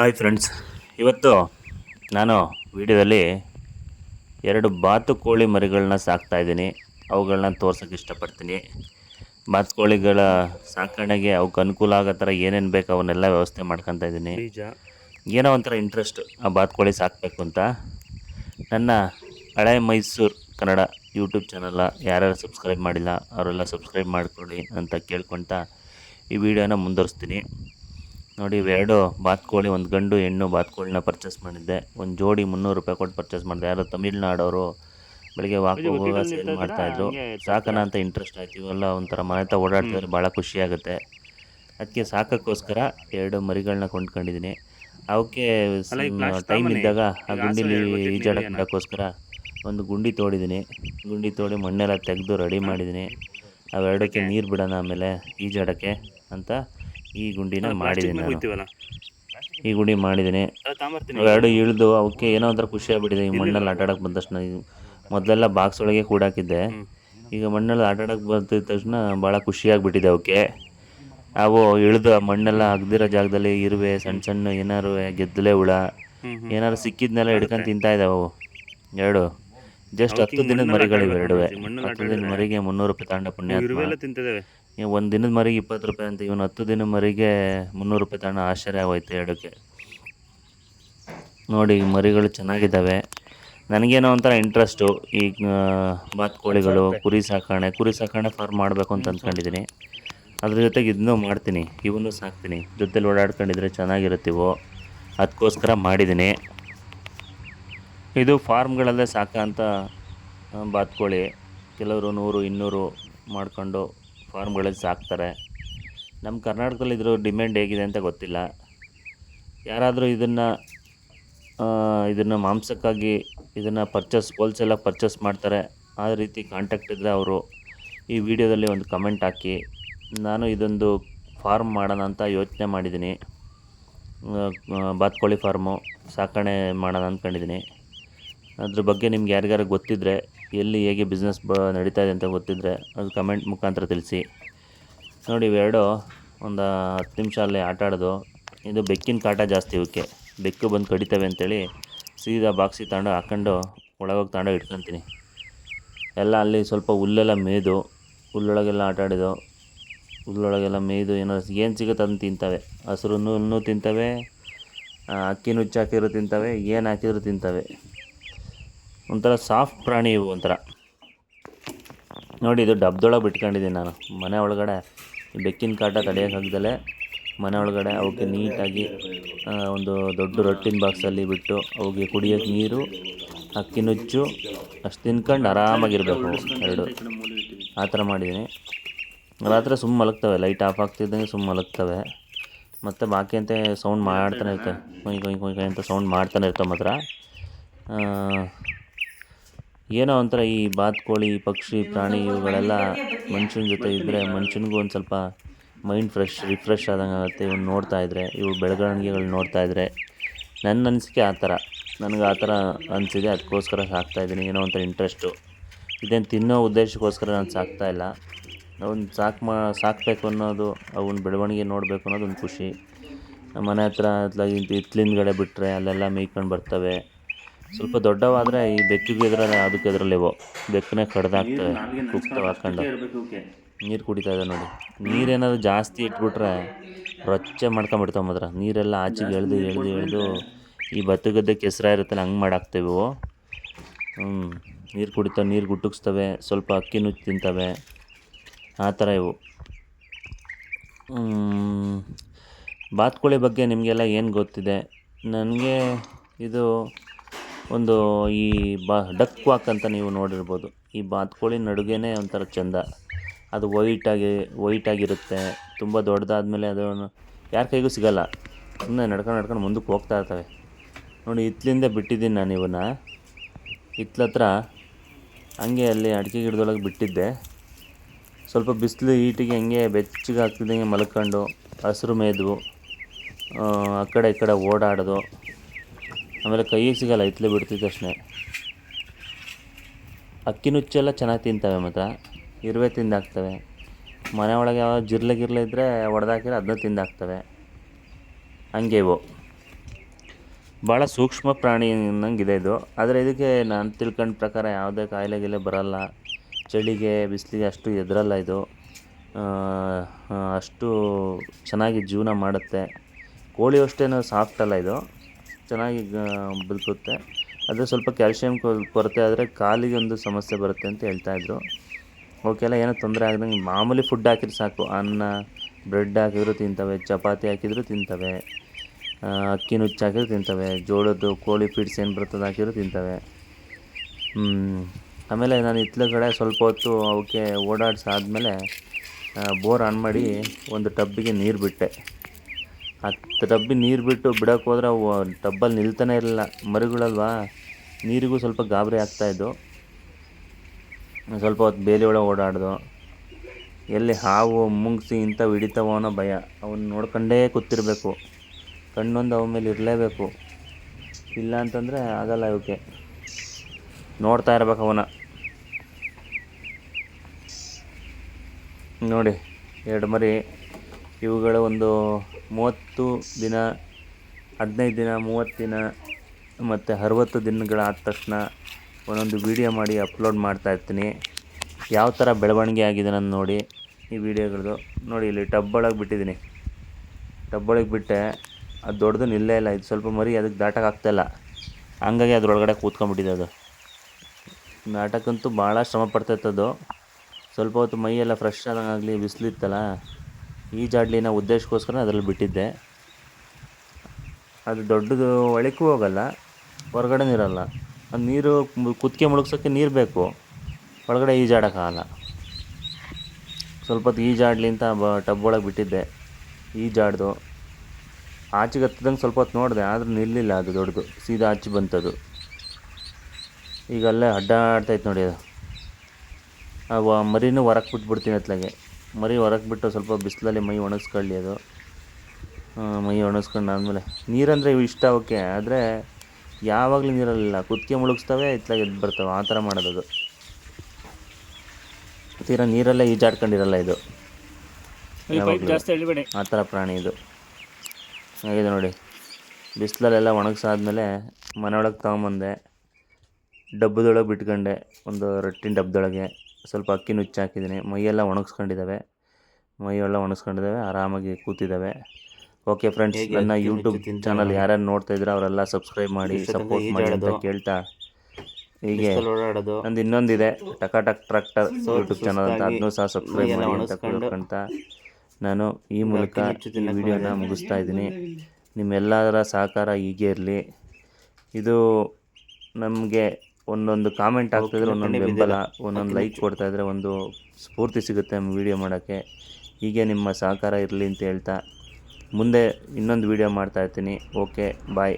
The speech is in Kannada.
ಹಾಯ್ ಫ್ರೆಂಡ್ಸ್ ಇವತ್ತು ನಾನು ವಿಡಿಯೋದಲ್ಲಿ ಎರಡು ಬಾತುಕೋಳಿ ಮರಿಗಳನ್ನ ಸಾಕ್ತಾ ಇದ್ದೀನಿ. ಅವುಗಳನ್ನ ತೋರ್ಸೋಕ್ಕೆ ಇಷ್ಟಪಡ್ತೀನಿ. ಬಾತುಕೋಳಿಗಳ ಸಾಕಣೆಗೆ ಅವಕ್ಕೆ ಅನುಕೂಲ ಆಗೋ ಥರ ಏನೇನು ಬೇಕು ಅವನ್ನೆಲ್ಲ ವ್ಯವಸ್ಥೆ ಮಾಡ್ಕೊತಾ ಇದ್ದೀನಿ. ಬೀಜ. ಏನೋ ಒಂಥರ ಇಂಟ್ರೆಸ್ಟ್ ಆ ಬಾತುಕೋಳಿ ಸಾಕಬೇಕು ಅಂತ. ನನ್ನ ಹಳೆ ಮೈಸೂರು ಕನ್ನಡ ಯೂಟ್ಯೂಬ್ ಚಾನಲ್ನ ಯಾರ್ಯಾರು ಸಬ್ಸ್ಕ್ರೈಬ್ ಮಾಡಿಲ್ಲ ಅವರೆಲ್ಲ ಸಬ್ಸ್ಕ್ರೈಬ್ ಮಾಡ್ಕೊಳ್ಳಿ ಅಂತ ಕೇಳ್ಕೊತ ಈ ವಿಡಿಯೋನ ಮುಂದುವರಿಸ್ತೀನಿ. ನೋಡಿ ಇವೆರಡು ಬಾತ್ಕೋಳಿ ಒಂದು ಗಂಡು ಹೆಣ್ಣು ಬಾತುಕೋಳಿನ ಪರ್ಚೇಸ್ ಮಾಡಿದ್ದೆ. ಒಂದು ಜೋಡಿ ಮುನ್ನೂರು ರೂಪಾಯಿ ಕೊಟ್ಟು ಪರ್ಚೇಸ್ ಮಾಡಿದೆ. ಯಾರೋ ತಮಿಳ್ನಾಡವರು ಬೆಳಿಗ್ಗೆ ವಾಕ್ ಹೋಗುವಾಗ ಸೇಲ್ ಮಾಡ್ತಾಯಿದ್ರು. ಸಾಕಣ ಅಂತ ಇಂಟ್ರೆಸ್ಟ್ ಆಯ್ತು. ಇವೆಲ್ಲ ಒಂಥರ ಮನೆ ಹತ್ರ ಓಡಾಡ್ತಿದ್ರೆ ಭಾಳ ಖುಷಿ ಆಗುತ್ತೆ. ಅದಕ್ಕೆ ಸಾಕೋಕ್ಕೋಸ್ಕರ ಎರಡು ಮರಿಗಳನ್ನ ಕೊಂಡ್ಕೊಂಡಿದ್ದೀನಿ. ಅವಕ್ಕೆ ಟೈಮ್ ಇದ್ದಾಗ ಆ ಗುಂಡಿಲಿ ಈಜಾಡಕ್ಕೆ ಬಿಡೋಕ್ಕೋಸ್ಕರ ಒಂದು ಗುಂಡಿ ತೋಡಿದ್ದೀನಿ. ಗುಂಡಿ ತೋಡಿ ಮಣ್ಣೆಲ್ಲ ತೆಗೆದು ರೆಡಿ ಮಾಡಿದ್ದೀನಿ. ಅವೆರಡಕ್ಕೆ ನೀರು ಬಿಡೋಣ ಆಮೇಲೆ ಈಜಾಡೋಕ್ಕೆ ಅಂತ ಈ ಗುಂಡಿನ ಮಾಡಿದ್ದೀನಿ ನಾನು. ಈ ಗುಂಡಿ ಮಾಡಿದ್ದೀನಿ. ಎರಡು ಇಳಿದು ಅವಕ್ಕೆ ಏನೋ ಒಂಥರ ಖುಷಿ ಆಗ್ಬಿಟ್ಟಿದೆ. ಈ ಮಣ್ಣಲ್ಲಿ ಆಟಾಡಕ್ಕೆ ಬಂದ ತಕ್ಷಣ ಮೊದಲೆಲ್ಲ ಬಾಕ್ಸ್ ಒಳಗೆ ಕೂಡಾಕಿದ್ದೆ ಈಗ ಮಣ್ಣಲ್ಲಿ ಆಟಾಡಕ್ಕೆ ಬಂದ ತಕ್ಷಣ ಭಾಳ ಖುಷಿಯಾಗ್ಬಿಟ್ಟಿದೆ ಅವಕ್ಕೆ ಅವು ಇಳಿದು ಆ ಮಣ್ಣೆಲ್ಲ ಅಗ್ದಿರೋ ಜಾಗದಲ್ಲಿ ಇರುವೆ ಸಣ್ಣ ಸಣ್ಣ ಏನಾರು ಗೆದ್ದಲೆ ಹುಳ ಏನಾರು ಸಿಕ್ಕಿದ್ನೆಲ್ಲ ಹಿಡ್ಕೊಂಡು ತಿಂತಾ ಇದ್ದಾವೆ ಅವು. ಎರಡು. ಜಸ್ಟ್ ಹತ್ತು ದಿನದ ಮರಿಗಳಿವೆ ಎರಡುವೆ. ಹತ್ತು ದಿನದ ಮರಿಗೆ ಮುನ್ನೂರು ರೂಪಾಯಿ ತಗೊಂಡ ಪುಣ್ಯ ಒಂದು ದಿನದ ಮರಿಗೆ ಇಪ್ಪತ್ತು ರೂಪಾಯಿ ಅಂತ ಇವನು ಹತ್ತು ದಿನದ ಮರಿಗೆ ಮುನ್ನೂರು ರೂಪಾಯಿ ತಗೊಂಡು ಆಶ್ಚರ್ಯ ಆಗೋಯ್ತು ಎರಡಕ್ಕೆ ನೋಡಿ ಮರಿಗಳು ಚೆನ್ನಾಗಿದ್ದಾವೆ. ನನಗೇನೋ ಒಂಥರ ಇಂಟ್ರೆಸ್ಟು ಈ ಬಾತುಕೋಳಿಗಳು ಕುರಿ ಸಾಕಾಣೆ ಕುರಿ ಸಾಕಾಣೆ ಫಾರ್ಮ್ ಮಾಡಬೇಕು ಅಂತ ಅಂದ್ಕೊಂಡಿದ್ದೀನಿ ಅದ್ರ ಜೊತೆಗೆ ಇದನ್ನೂ ಮಾಡ್ತೀನಿ, ಇವನ್ನೂ ಸಾಕ್ತೀನಿ. ಜೊತೆಲಿ ಓಡಾಡ್ಕೊಂಡಿದ್ರೆ ಚೆನ್ನಾಗಿರುತ್ತೀವೋ ಅದಕ್ಕೋಸ್ಕರ ಮಾಡಿದ್ದೀನಿ ಇದು ಫಾರ್ಮ್ಗಳಲ್ಲೇ ಸಾಕ ಅಂತ ಬಾತುಕೋಳಿ ಕೆಲವರು ನೂರು, ಇನ್ನೂರು ಮಾಡ್ಕೊಂಡು ಫಾರ್ಮ್ಗಳಲ್ಲಿ ಸಾಕ್ತಾರೆ. ನಮ್ಮ ಕರ್ನಾಟಕದಲ್ಲಿ ಇದ್ರ ಡಿಮ್ಯಾಂಡ್ ಹೇಗಿದೆ ಅಂತ ಗೊತ್ತಿಲ್ಲ. ಯಾರಾದರೂ ಇದನ್ನು ಇದನ್ನು ಮಾಂಸಕ್ಕಾಗಿ ಇದನ್ನು ಪರ್ಚೇಸ್ ಹೋಲ್ಸೇಲಾಗಿ ಪರ್ಚೇಸ್ ಮಾಡ್ತಾರೆ. ಆ ರೀತಿ ಕಾಂಟ್ಯಾಕ್ಟ್ ಇದ್ದರೆ ಅವರು ಈ ವಿಡಿಯೋದಲ್ಲಿ ಒಂದು ಕಮೆಂಟ್ ಹಾಕಿ, ನಾನು ಇದೊಂದು ಫಾರ್ಮ್ ಮಾಡೋಣ ಅಂತ ಯೋಚನೆ ಮಾಡಿದ್ದೀನಿ. ಬಾತ್ಕೋಳಿ ಫಾರ್ಮು ಸಾಕಣೆ ಮಾಡೋಣ ಅಂದ್ಕೊಂಡಿದ್ದೀನಿ ಅದ್ರ ಬಗ್ಗೆ ನಿಮ್ಗೆ ಯಾರಿಗಾರು ಗೊತ್ತಿದ್ದರೆ ಎಲ್ಲಿ ಹೇಗೆ ಬಿಸ್ನೆಸ್ ಬ ನಡೀತಾ ಇದೆ ಅಂತ ಗೊತ್ತಿದ್ದರೆ ಅದು ಕಮೆಂಟ್ ಮುಖಾಂತರ ತಿಳಿಸಿ. ನೋಡಿ, ಇವೆರಡು ಒಂದು ಹತ್ತು ನಿಮಿಷ ಅಲ್ಲಿ ಆಟ ಆಡೋದು. ಇದು ಬೆಕ್ಕಿನ ಕಾಟ ಜಾಸ್ತಿ ಇವಕ್ಕೆ. ಬೆಕ್ಕು ಬಂದು ಕಡಿತವೆ ಅಂತೇಳಿ ಸೀದಾ ಬಾಕ್ಸಿಗೆ ತಗೊಂಡು ಹಾಕ್ಕೊಂಡು ಒಳಗೋಗಿ ತಗೊಂಡು ಇಟ್ಕೊತೀನಿ. ಎಲ್ಲ ಅಲ್ಲಿ ಸ್ವಲ್ಪ ಹುಲ್ಲೆಲ್ಲ ಮೇಯ್ದು, ಹುಲ್ಲೊಳಗೆಲ್ಲ ಆಟ ಆಡಿದ್ದು ಹುಲ್ಲೊಳಗೆಲ್ಲ ಮೇಯ್ದು ಏನೋ ಏನು ಸಿಗುತ್ತೆ ಅದನ್ನು ತಿಂತವೆ. ಹಸಿರು ಹುಲ್ಲನ್ನು ತಿಂತವೆ ಅಕ್ಕಿ ನುಚ್ಚು ತಿಂತವೆ, ಏನು ಹಾಕಿದ್ರು ತಿಂತವೆ. ಒಂಥರ ಸಾಫ್ಟ್ ಪ್ರಾಣಿ ಇವು ಒಂಥರ. ನೋಡಿ ಇದು ಡಬ್ದೊಳಗೆ ಬಿಟ್ಕೊಂಡಿದ್ದೀನಿ ನಾನು. ಮನೆ ಒಳಗಡೆ ಬೆಕ್ಕಿನ ಕಾಟ ತಡೆಯೋಕ್ಕಾಗ್ದಲೇ ಮನೆ ಒಳಗಡೆ ಅವಕ್ಕೆ ನೀಟಾಗಿ ಒಂದು ದೊಡ್ಡ ರೊಟ್ಟಿನ ಬಾಕ್ಸಲ್ಲಿ ಬಿಟ್ಟು ಅವಕ್ಕೆ ಕುಡಿಯೋಕ್ಕೆ ನೀರು, ಅಕ್ಕಿ ನುಚ್ಚು, ಅಷ್ಟು ತಿನ್ಕೊಂಡು ಆರಾಮಾಗಿರಬೇಕು ಎರಡು. ಆ ಥರ ಮಾಡಿದ್ದೀನಿ. ರಾತ್ರಿ ಸುಮ್ಮ ಮಲಗ್ತವೆ, ಲೈಟ್ ಆಫ್ ಆಗ್ತಿದ್ದಂಗೆ ಸುಮ್ಮ ಮಲಗ್ತವೆ. ಮತ್ತು ಬಾಕಿ ಅಂತ ಸೌಂಡ್ ಮಾಡ್ತಾನೆ ಇರ್ತವೆ ಕೊಯ್ ಕೊಯ್ ಕೊಯ್ ಅಂತ ಸೌಂಡ್ ಮಾಡ್ತಾನೆ ಇರ್ತವೆ ಮಾತ್ರ. ಏನೋ ಒಂಥರ ಈ ಬಾತುಕೋಳಿ ಪಕ್ಷಿ, ಪ್ರಾಣಿ ಇವುಗಳೆಲ್ಲ ಮನುಷ್ಯನ ಜೊತೆ ಇದ್ದರೆ ಮನುಷ್ಯನಿಗೂ ಒಂದು ಸ್ವಲ್ಪ ಮೈಂಡ್ ಫ್ರೆಶ್, ರಿಫ್ರೆಶ್ ಆದಂಗೆ ಆಗುತ್ತೆ. ಇವ್ನು ನೋಡ್ತಾ ಇದ್ದರೆ ಇವು ಬೆಳವಣಿಗೆಗಳು ನೋಡ್ತಾ ಇದ್ದರೆ ನನ್ನ ಅನಿಸಿಕೆ ಆ ಥರ. ನನಗೆ ಆ ಥರ ಅನಿಸಿದೆ. ಅದಕ್ಕೋಸ್ಕರ ಸಾಕ್ತಾಯಿದ್ದೀನಿ ಏನೋ ಒಂಥರ ಇಂಟ್ರೆಸ್ಟು ಇದೇನು ತಿನ್ನೋ ಉದ್ದೇಶಕ್ಕೋಸ್ಕರ ನಾನು ಸಾಕ್ತಾ ಇಲ್ಲ. ಅವ್ನು ಸಾಕು ಮಾ, ಸಾಕಬೇಕು ಅನ್ನೋದು, ಅವನ ಬೆಳವಣಿಗೆ ನೋಡಬೇಕು ಅನ್ನೋದು ಒಂದು ಖುಷಿ. ನಮ್ಮ ಮನೆ ಹತ್ರ ಅತ್ಲಾಗಿ ಕಡೆ ಬಿಟ್ಟರೆ ಅಲ್ಲೆಲ್ಲ ಮೇಯ್ಕೊಂಡು ಬರ್ತವೆ. ಸ್ವಲ್ಪ ದೊಡ್ಡವಾದರೆ ಈ ಬೆಕ್ಕಿಗೆ ಎದುರಲ್ಲ, ಅದಕ್ಕೆ ಎದುರಲ್ಲಿವೋ ಬೆಕ್ಕನ್ನೇ ಕಡ್ದಾಕ್ತವೆ. ಕುಗ್ತವೆ ಹಾಕೊಂಡು. ನೀರು ಕುಡಿತಾ ಇದೆ ನೋಡಿ. ನೀರೇನಾದ್ರು ಜಾಸ್ತಿ ಇಟ್ಬಿಟ್ರೆ ರೊಚ್ಚೆ ಮಾಡ್ಕೊಂಬಿಡ್ತಾವೆ ಮಾತ್ರ. ನೀರೆಲ್ಲ ಆಚೆಗೆ ಎಳೆದು, ಎಳ್ದು, ಎಳೆದು ಈ ಭತ್ತ ಗದ್ದೆ ಕೆಸರ ಇರುತ್ತಲ್ಲ, ಹಂಗೆ ಮಾಡಾಕ್ತೇವೆ ಇವು. ಹ್ಞೂ ನೀರು ಕುಡಿತಾವೆ, ನೀರು ಗುಟ್ಟುಕ್ಸ್ತವೆ ಸ್ವಲ್ಪ ಅಕ್ಕಿ ನುಚ್ಚು ತಿಂತವೆ. ಆ ಥರ ಇವು. ಬಾತುಕೋಳಿ ಬಗ್ಗೆ ನಿಮಗೆಲ್ಲ ಏನು ಗೊತ್ತಿದೆ? ನನಗೆ ಇದು ಒಂದು ಈ ಬಾ ಡಕ್ ವಾಕ್ ಅಂತ ನೀವು ನೋಡಿರ್ಬೋದು. ಈ ಬಾತುಕೋಳಿ ನಡುಗೆನೇ ಒಂಥರ ಚೆಂದ. ಅದು ವೈಟಾಗಿ ವೈಟಾಗಿರುತ್ತೆ ತುಂಬ ದೊಡ್ಡದಾದ್ಮೇಲೆ ಅದು ಯಾರ ಕೈಗೂ ಸಿಗಲ್ಲ. ಸುಮ್ಮನೆ ನಡ್ಕೊಂಡು ನಡ್ಕೊಂಡು ಮುಂದಕ್ಕೆ ಹೋಗ್ತಾ ಇರ್ತವೆ ನೋಡಿ, ಹಿತ್ಲಿಂದ ಬಿಟ್ಟಿದ್ದೀನಿ ನಾನು ಇವನ್ನ. ಹಿತ್ಲತ್ರ ಹಂಗೆ ಅಲ್ಲಿ ಅಡಿಕೆ ಗಿಡದೊಳಗೆ ಬಿಟ್ಟಿದ್ದೆ. ಸ್ವಲ್ಪ ಬಿಸಿಲು ಈಟಿಗೆ ಹಂಗೆ ಬೆಚ್ಚಗೆ ಆಗ್ತಿದ್ದಂಗೆ ಮಲ್ಕೊಂಡು, ಹಸಿರು ಮೇದು ಆ ಕಡೆ ಈ ಕಡೆ ಓಡಾಡೋದು. ಆಮೇಲೆ ಕೈಗೆ ಸಿಗಲ್ಲ ಇತ್ತಲೆ ಬಿಡ್ತಿದ್ದ ತಕ್ಷಣ ಅಕ್ಕಿ ನುಚ್ಚೆಲ್ಲ ಚೆನ್ನಾಗಿ ತಿಂತವೆ ಮಾತ್ರ. ಇರುವೆ ತಿಂದಾಕ್ತವೆ. ಮನೆ ಒಳಗೆ ಯಾವ ಜಿರ್ಲೆ ಗಿರ್ಲೆ ಇದ್ದರೆ ಹೊಡೆದಾಕಿದ್ರೆ ಅದನ್ನ ತಿಂದಾಕ್ತವೆ. ಹಂಗೆ ಇವು. ಭಾಳ ಸೂಕ್ಷ್ಮ ಪ್ರಾಣಿ ಅನ್ನಂಗಿದೆ ಇದು. ಆದರೆ ಇದಕ್ಕೆ ನಾನು ತಿಳ್ಕೊಂಡ ಪ್ರಕಾರ ಯಾವುದೇ ಕಾಯಿಲೆ ಗಿಲೆ ಬರಲ್ಲ. ಚಳಿಗೆ, ಬಿಸಿಲಿಗೆ ಅಷ್ಟು ಎದುರಲ್ಲ ಇದು. ಅಷ್ಟು ಚೆನ್ನಾಗಿ ಜೀವನ ಮಾಡುತ್ತೆ. ಕೋಳಿ ಅಷ್ಟೇನೋ ಸಾಫ್ಟ್ ಅಲ್ಲ ಇದು. ಚೆನ್ನಾಗಿ ಬದುಕುತ್ತೆ ಅದು ಸ್ವಲ್ಪ ಕ್ಯಾಲ್ಶಿಯಂ ಕೊರತೆ ಆದರೆ ಕಾಲಿಗೆ ಒಂದು ಸಮಸ್ಯೆ ಬರುತ್ತೆ ಅಂತ ಹೇಳ್ತಾಯಿದ್ರು ಅವಕ್ಕೆಲ್ಲ ಏನೂ ತೊಂದರೆ ಆಗ್ದಂಗೆ ಮಾಮೂಲಿ ಫುಡ್ ಹಾಕಿದ್ರೆ ಸಾಕು. ಅನ್ನ ಬ್ರೆಡ್ ಹಾಕಿದ್ರು ತಿಂತವೆ, ಚಪಾತಿ ಹಾಕಿದ್ರು ತಿಂತವೆ ಅಕ್ಕಿ ನುಚ್ಚು ಹಾಕಿದ್ರು ತಿಂತವೆ, ಜೋಳದ್ದು, ಕೋಳಿ ಫೀಡ್ಸ್ ಏನು ಬರ್ತದೆ ಹಾಕಿದ್ರು ತಿಂತವೆ. ಆಮೇಲೆ ನಾನು ಇತ್ಲಗಡೆ ಸ್ವಲ್ಪ ಹೊತ್ತು ಅವಕ್ಕೆ ಓಡಾಡಿಸಾದ್ಮೇಲೆ ಬೋರ್ ಆನ್ ಮಾಡಿ ಒಂದು ಟಬ್ಬಿಗೆ ನೀರು ಬಿಟ್ಟೆ. ಆ ಟಬ್ಬಿ ನೀರು ಬಿಟ್ಟು ಬಿಡೋಕೆ ಹೋದ್ರೆ ಅವು ಟಬ್ಬಲ್ಲಿ ನಿಲ್ತಾನೆ ಇರಲಿಲ್ಲ. ಮರಿಗಳಲ್ವಾ? ನೀರಿಗೂ ಸ್ವಲ್ಪ ಗಾಬರಿ ಆಗ್ತಾಯಿದ್ದು ಸ್ವಲ್ಪ ಹೊತ್ತು ಬೇಲಿ ಒಳಗೆ ಓಡಾಡ್ದು. ಎಲ್ಲಿ ಹಾವು ಮುಂಗ್ಸಿ ಇಂಥವು ಹಿಡಿತಾವೋ ಅನ್ನೋ ಭಯ. ಅವನ್ನ ನೋಡ್ಕೊಂಡೇ ಕೂತಿರ್ಬೇಕು. ಕಣ್ಣೊಂದು ಅವ ಮೇಲೆ ಇರಲೇಬೇಕು. ಇಲ್ಲ ಅಂತಂದರೆ ಆಗಲ್ಲ ಇವಕ್ಕೆ. ನೋಡ್ತಾ ಇರ್ಬೇಕು ಅವನ. ನೋಡಿ, ಎರಡು ಮರಿ ಇವುಗಳು ಒಂದು ಮೂವತ್ತು ದಿನ, ಹದಿನೈದು ದಿನ, ಮೂವತ್ತು ದಿನ ಮತ್ತು ಅರವತ್ತು ದಿನಗಳಾದ ತಕ್ಷಣ ಒಂದೊಂದು ವೀಡಿಯೋ ಮಾಡಿ ಅಪ್ಲೋಡ್ ಮಾಡ್ತಾ ಇರ್ತೀನಿ. ಯಾವ ಥರ ಬೆಳವಣಿಗೆ ಆಗಿದೆ ನಾನು ನೋಡಿ ಈ ವೀಡಿಯೋಗಳದು ನೋಡಿ, ಇಲ್ಲಿ ಟಬ್ ಒಳಗೆ ಬಿಟ್ಟಿದ್ದೀನಿ. ಟಬ್ ಒಳಗೆ ಬಿಟ್ಟೆ. ಅದು ದೊಡ್ಡದು ನಿಲ್ಲೇ ಇಲ್ಲ. ಇದು ಸ್ವಲ್ಪ ಮರಿ ಅದಕ್ಕೆ ದಾಟಕ್ಕೆ ಆಗ್ತಾಯಿಲ್ಲ ಹಂಗಾಗಿ ಅದರೊಳಗಡೆ ಕೂತ್ಕೊಂಡ್ಬಿಟ್ಟಿದೆ ಅದು. ನಾಟಕಂತೂ ಭಾಳ ಶ್ರಮ ಅದು ಸ್ವಲ್ಪ ಹೊತ್ತು ಮೈಯೆಲ್ಲ ಫ್ರೆಶ್ ಆದಂಗಾಗಲಿ, ಬಿಸಿಲಿತ್ತಲ್ಲ. ಈಜಾಡಲಿ ಜಾಡ್ಲಿನ ಉದ್ದೇಶಕ್ಕೋಸ್ಕರ ಅದರಲ್ಲಿ ಬಿಟ್ಟಿದ್ದೆ. ಅದು ದೊಡ್ಡದು ಒಳಕ್ಕೂ ಹೋಗಲ್ಲ, ಹೊರಗಡೆ ಇರಲ್ಲ ಅದು ನೀರು ಕುತ್ತಿಗೆ ಮುಳುಗ್ಸೋಕ್ಕೆ ನೀರು ಬೇಕು. ಒಳಗಡೆ ಈಜಾಡೋಕ್ಕಾಗಲ್ಲ ಸ್ವಲ್ಪ ಹೊತ್ತು ಈಜಾಡಲಿ ಅಂತ ಬ, ಟಬ್ ಒಳಗೆ ಬಿಟ್ಟಿದ್ದೆ ಈಜಾಡ್ದು ಆಚೆಗೆ ಹತ್ತಿದಂಗೆ ಸ್ವಲ್ಪ ಹೊತ್ತು ನೋಡಿದೆ, ಆದರೂ ನಿಲ್ಲಿಲ್ಲ ಅದು ದೊಡ್ಡದು. ಸೀದಾ ಆಚೆ ಬಂತದು. ಈಗ ಅಲ್ಲೇ ಅಡ್ಡಾಡ್ತೈತೆ ನೋಡಿ ಅದು. ಮರಿನೂ ಹೊರಕ್ಕೆ ಬಿಟ್ಬಿಡ್ತೀನಿ ಅತ್ಲಾಗೆ. ಮರಿ ಹೊರಗೆ ಬಿಟ್ಟು ಸ್ವಲ್ಪ ಬಿಸಿಲಲ್ಲಿ ಮೈ ಒಣಗಿಸ್ಕೊಳ್ಳಿ ಅದು. ಮೈ ಒಣಗಿಸ್ಕೊಂಡು ಆದಮೇಲೆ ನೀರಂದರೆ ಇಷ್ಟ ಅವಕ್ಕೆ ಆದರೆ ಯಾವಾಗಲೂ ನೀರಲ್ಲಿಲ್ಲ. ಕುತ್ತಿಗೆ ಮುಳುಗಿಸ್ತವೆ ಇತ್ಲಾಗೆ ಎದ್ದು ಬರ್ತವೆ. ಆ ಥರ ಮಾಡೋದು ಅದು ತೀರಾ ನೀರಲ್ಲೇ ಈಜಾಡ್ಕೊಂಡಿರಲ್ಲ ಇದು. ಆ ಥರ ಪ್ರಾಣಿ ಇದು. ಹಾಗಿದೆ ನೋಡಿ. ಬಿಸಿಲಲ್ಲೆಲ್ಲ ಒಣಗಿಸಾದ್ಮೇಲೆ ಮನೆಯೊಳಗೆ ತೊಗೊಂಬಂದೆ. ಡಬ್ಬದೊಳಗೆ ಬಿಟ್ಕೊಂಡೆ. ಒಂದು ರೊಟ್ಟಿನ ಡಬ್ಬದೊಳಗೆ ಸ್ವಲ್ಪ ಅಕ್ಕಿ ನುಚ್ಚು ಹಾಕಿದ್ದೀನಿ. ಮೈಯೆಲ್ಲ ಒಣಗಿಸ್ಕೊಂಡಿದ್ದಾವೆ. ಮೈಯೆಲ್ಲ ಒಣಗಿಸ್ಕೊಂಡಿದ್ದಾವೆ. ಆರಾಮಾಗಿ ಕೂತಿದ್ದಾವೆ. ಓಕೆ ಫ್ರೆಂಡ್ಸ್ ನನ್ನ ಯೂಟ್ಯೂಬ್ ಚಾನಲ್ ಯಾರ್ಯಾರು ನೋಡ್ತಾ ಇದ್ರೆ ಅವರೆಲ್ಲ ಸಬ್ಸ್ಕ್ರೈಬ್ ಮಾಡಿ ಸಪೋರ್ಟ್ ಮಾಡಿ ಅಂತ ಕೇಳ್ತಾ. ಹೀಗೆ ನಂದು ಇನ್ನೊಂದಿದೆ. ಟಕ ಟಕ್ ಟ್ರಾಕ್ಟರ್ ಯೂಟ್ಯೂಬ್ ಚಾನಲ್ ಅಂತ. ಅದನ್ನು ಸಹ ಸಬ್ಸ್ಕ್ರೈಬ್ ಮಾಡಿ ಅಂತ ಕೇಳ್ಕೊಂತ ನಾನು ಈ ಮೂಲಕ ಈ ವಿಡಿಯೋನ. ಮುಗಿಸ್ತಾ ಇದ್ದೀನಿ. ನಿಮ್ಮೆಲ್ಲರ ಸಹಕಾರ ಹೀಗೆ ಇರಲಿ. ಇದು ನಮಗೆ ಒಂದೊಂದು ಕಾಮೆಂಟ್ ಹಾಕ್ತಿದ್ರೆ ಒಂದೊಂದು ಬೆಂಬಲ ಒಂದೊಂದು ಲೈಕ್ ಕೊಡ್ತಾ ಇದ್ರೆ ಒಂದು ಸ್ಫೂರ್ತಿ ಸಿಗುತ್ತೆ ನಮ್ಮ ವಿಡಿಯೋ ಮಾಡೋಕ್ಕೆ. ಹೀಗೆ ನಿಮ್ಮ ಸಹಕಾರ ಇರಲಿ ಅಂತ ಹೇಳ್ತಾ. ಮುಂದೆ ಇನ್ನೊಂದು ವಿಡಿಯೋ ಮಾಡ್ತಾ ಇರ್ತೀನಿ. Okay bye